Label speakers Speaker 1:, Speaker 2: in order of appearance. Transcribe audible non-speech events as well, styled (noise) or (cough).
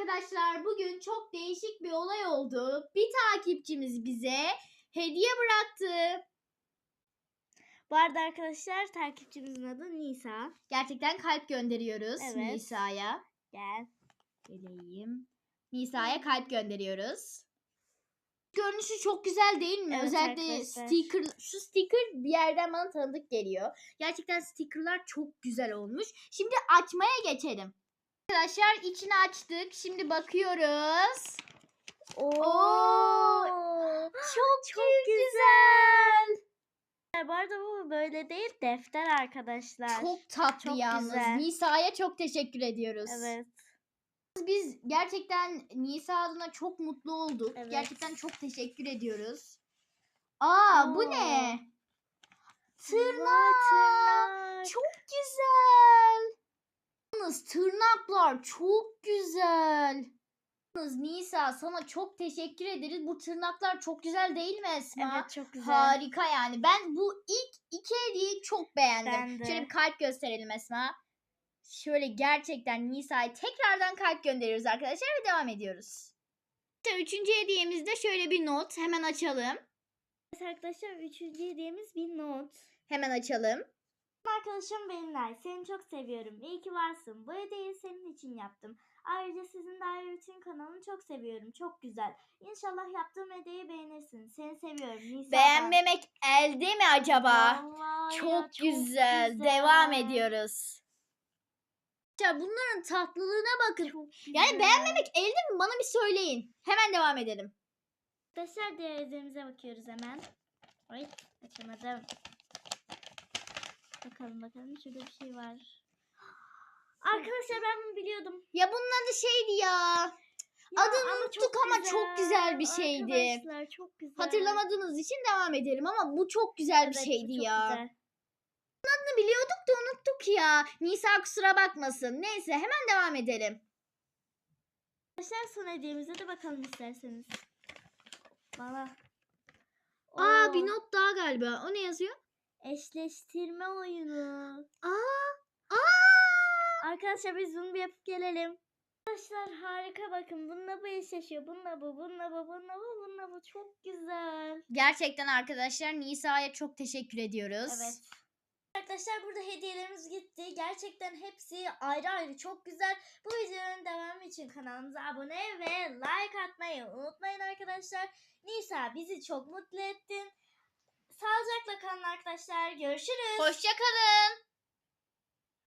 Speaker 1: arkadaşlar bugün çok değişik bir olay oldu. Bir takipçimiz bize hediye bıraktı.
Speaker 2: Bu arada arkadaşlar takipçimizin adı Nisa.
Speaker 1: Gerçekten kalp gönderiyoruz
Speaker 2: Evet.
Speaker 1: Nisa'ya.
Speaker 2: Gel.
Speaker 1: Geleyim. Nisa'ya kalp gönderiyoruz. Görünüşü çok güzel değil mi?
Speaker 2: Evet
Speaker 1: Özellikle
Speaker 2: arkadaşlar.
Speaker 1: sticker, şu sticker bir yerden bana tanıdık geliyor. Gerçekten stickerlar çok güzel olmuş. Şimdi açmaya geçelim. Arkadaşlar içini açtık. Şimdi bakıyoruz. Oo, çok,
Speaker 2: çok
Speaker 1: güzel.
Speaker 2: Bu arada bu böyle değil defter arkadaşlar.
Speaker 1: Çok tatlı
Speaker 2: Çok
Speaker 1: yalnız.
Speaker 2: güzel.
Speaker 1: Nisa'ya çok teşekkür ediyoruz.
Speaker 2: Evet.
Speaker 1: Biz gerçekten Nisa adına çok mutlu olduk.
Speaker 2: Evet.
Speaker 1: Gerçekten çok teşekkür ediyoruz. Aa, bu
Speaker 2: Oo.
Speaker 1: ne? Tırnak.
Speaker 2: Vay, tırnak.
Speaker 1: Çok güzel. Yalnız tırnaklar çok güzel. Nisa sana çok teşekkür ederiz. Bu tırnaklar çok güzel değil mi Esma?
Speaker 2: Evet çok güzel.
Speaker 1: Harika yani. Ben bu ilk iki hediyeyi çok beğendim.
Speaker 2: Ben de.
Speaker 1: Şöyle bir kalp gösterelim Esma. Şöyle gerçekten Nisa'ya tekrardan kalp gönderiyoruz arkadaşlar ve devam ediyoruz. İşte üçüncü hediyemizde şöyle bir not. Hemen açalım.
Speaker 2: Evet arkadaşlar üçüncü hediyemiz bir not.
Speaker 1: Hemen açalım.
Speaker 2: Arkadaşım Belinay seni çok seviyorum. İyi ki varsın. Bu hediyeyi senin için yaptım. Ayrıca sizin Daire Rutin kanalını çok seviyorum. Çok güzel. İnşallah yaptığım hediyeyi beğenirsin. Seni seviyorum. Nisa
Speaker 1: Beğenmemek elde mi acaba?
Speaker 2: Vallahi ya,
Speaker 1: Çok, güzel. Devam
Speaker 2: güzel.
Speaker 1: ediyoruz. Ya bunların tatlılığına bakın.
Speaker 2: Çok
Speaker 1: Yani
Speaker 2: güzel.
Speaker 1: beğenmemek elde mi? Bana bir söyleyin. Hemen devam edelim.
Speaker 2: Arkadaşlar diğer bakıyoruz hemen. Ay açamadım. Bakalım bakalım şurada bir şey var. (gasps) Arkadaşlar ben bunu biliyordum.
Speaker 1: Ya bunun adı şeydi ya.
Speaker 2: Ya
Speaker 1: Adını
Speaker 2: ama
Speaker 1: unuttuk ama çok güzel bir şeydi.
Speaker 2: Arkadaşlar çok güzel.
Speaker 1: Hatırlamadığınız için devam edelim ama bu çok güzel bir
Speaker 2: Evet, bu
Speaker 1: şeydi
Speaker 2: çok
Speaker 1: ya.
Speaker 2: güzel.
Speaker 1: Adını biliyorduk da unuttuk ya. Nisa kusura bakmasın. Neyse hemen devam edelim.
Speaker 2: Arkadaşlar son hediyemize de bakalım isterseniz. Valla.
Speaker 1: Aa
Speaker 2: Oo,
Speaker 1: bir not daha galiba. O ne yazıyor?
Speaker 2: Eşleştirme oyunu.
Speaker 1: Aa! Aa!
Speaker 2: Arkadaşlar biz bunu bir yapıp gelelim. Arkadaşlar harika bakın. Bununla bu eşleşiyor. Bununla bu, bununla bu, bununla bu, bununla bu. Çok güzel.
Speaker 1: Gerçekten arkadaşlar Nisa'ya çok teşekkür ediyoruz.
Speaker 2: Evet. Arkadaşlar burada hediyelerimiz gitti. Gerçekten hepsi ayrı ayrı çok güzel. Bu videonun devamı için kanalımıza abone ve like atmayı unutmayın arkadaşlar. Nisa bizi çok mutlu ettin. Kalın arkadaşlar. Görüşürüz.
Speaker 1: Hoşçakalın.